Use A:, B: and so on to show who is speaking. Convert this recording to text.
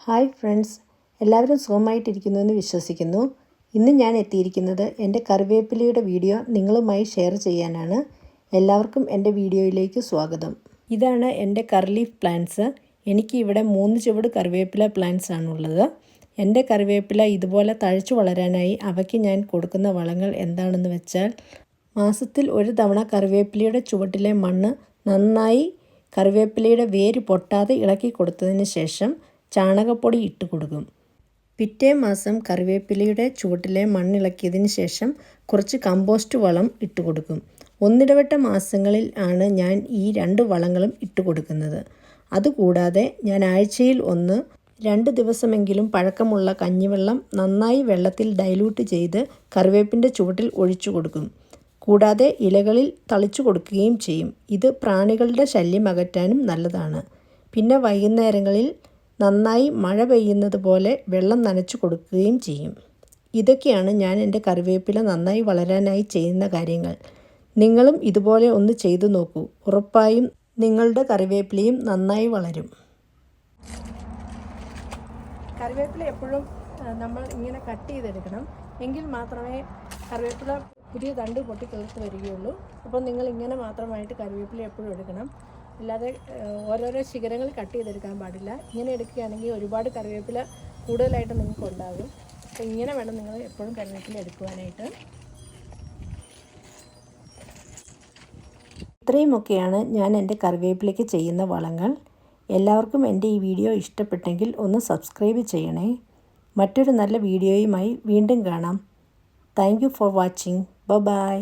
A: Hi friends. എല്ലാവരും സുഖമായിട്ടിരിക്കുന്നു എന്ന് വിശ്വസിക്കുന്നു. ഇന്ന് ഞാൻ എത്തിയിരിക്കുന്നത് എന്റെ കറിവേപ്പിലയുടെ വീഡിയോ നിങ്ങളുമായി ഷെയർ ചെയ്യാനാണ്. എല്ലാവർക്കും എന്റെ വീഡിയോയിലേക്ക് സ്വാഗതം. ഇതാണ് എന്റെ കർലീഫ് പ്ലാന്റ്സ്. എനിക്ക് ഇവിടെ മൂന്ന് ചുവട് കറിവേപ്പില പ്ലാന്റ്സ് ആണുള്ളത്. എന്റെ കറിവേപ്പില ഇതുപോലെ തഴച്ചു വളരാനായി അവയ്ക്ക് ഞാൻ കൊടുക്കുന്ന വളങ്ങൾ എന്താണെന്ന് വെച്ചാൽ മാസത്തിൽ ഒരു തവണ കറിവേപ്പിലയുടെ ചുവട്ടിലെ മണ്ണ് നന്നായി കറിവേപ്പിലയുടെ വേര് പൊട്ടാതെ ഇളക്കി കൊടുത്തതിന് ശേഷം ചാണകപ്പൊടി ഇട്ട് കൊടുക്കും. പിറ്റേ മാസം കറിവേപ്പിലയുടെ ചുവട്ടിലെ മണ്ണിളക്കിയതിന് ശേഷം കുറച്ച് കമ്പോസ്റ്റ് വളം ഇട്ട് കൊടുക്കും. ഒന്നിടവിട്ട മാസങ്ങളിൽ ആണ് ഞാൻ ഈ രണ്ട് വളങ്ങളും ഇട്ട് കൊടുക്കുന്നത്. അതുകൂടാതെ ഞാൻ ആഴ്ചയിൽ ഒന്ന് രണ്ട് ദിവസമെങ്കിലും പഴക്കമുള്ള കഞ്ഞിവെള്ളം നന്നായി വെള്ളത്തിൽ ഡൈലൂട്ട് ചെയ്ത് കറിവേപ്പിന്റെ ചുവട്ടിൽ ഒഴിച്ചു കൊടുക്കും. കൂടാതെ ഇലകളിൽ തളിച്ചു കൊടുക്കുകയും ചെയ്യും. ഇത് പ്രാണികളുടെ ശല്യം അകറ്റാനും നല്ലതാണ്. പിന്നെ വൈകുന്നേരങ്ങളിൽ നന്നായി മഴ പെയ്യുന്നത് പോലെ വെള്ളം നനച്ചു കൊടുക്കുകയും ചെയ്യും. ഇതൊക്കെയാണ് ഞാൻ എന്റെ കറിവേപ്പില നന്നായി വളരാനായി ചെയ്യുന്ന കാര്യങ്ങൾ. നിങ്ങളും ഇതുപോലെ ഒന്ന് ചെയ്തു നോക്കൂ. ഉറപ്പായും നിങ്ങളുടെ കറിവേപ്പിലയും നന്നായി വളരും. കറിവേപ്പില എപ്പോഴും നമ്മൾ ഇങ്ങനെ കട്ട് ചെയ്തെടുക്കണം. എങ്കിൽ മാത്രമേ കറിവേപ്പില പുതിയ തണ്ട് പൊട്ടി തീർത്ത് വരികയുള്ളൂ. അപ്പോൾ നിങ്ങൾ ഇങ്ങനെ മാത്രമായിട്ട് കറിവേപ്പില എപ്പോഴും എടുക്കണം. അല്ലാതെ ഓരോരോ ശിഖരങ്ങൾ കട്ട് ചെയ്തെടുക്കാൻ പാടില്ല. ഇങ്ങനെ എടുക്കുകയാണെങ്കിൽ ഒരുപാട് കറിവേപ്പില കൂടുതലായിട്ട് നിങ്ങൾക്ക് ഉണ്ടാകും. അപ്പോൾ ഇങ്ങനെ വേണം നിങ്ങൾ എപ്പോഴും കറിവേപ്പില എടുക്കുവാനായിട്ട്. ഇത്രയുമൊക്കെയാണ് ഞാൻ എന്റെ കറിവേപ്പിലേക്ക് ചെയ്യുന്ന വളങ്ങൾ. എല്ലാവർക്കും എന്റെ ഈ വീഡിയോ ഇഷ്ടപ്പെട്ടെങ്കിൽ ഒന്ന് സബ്സ്ക്രൈബ് ചെയ്യണേ. മറ്റൊരു നല്ല വീഡിയോയുമായി വീണ്ടും കാണാം. Thank for watching. ബ ബൈ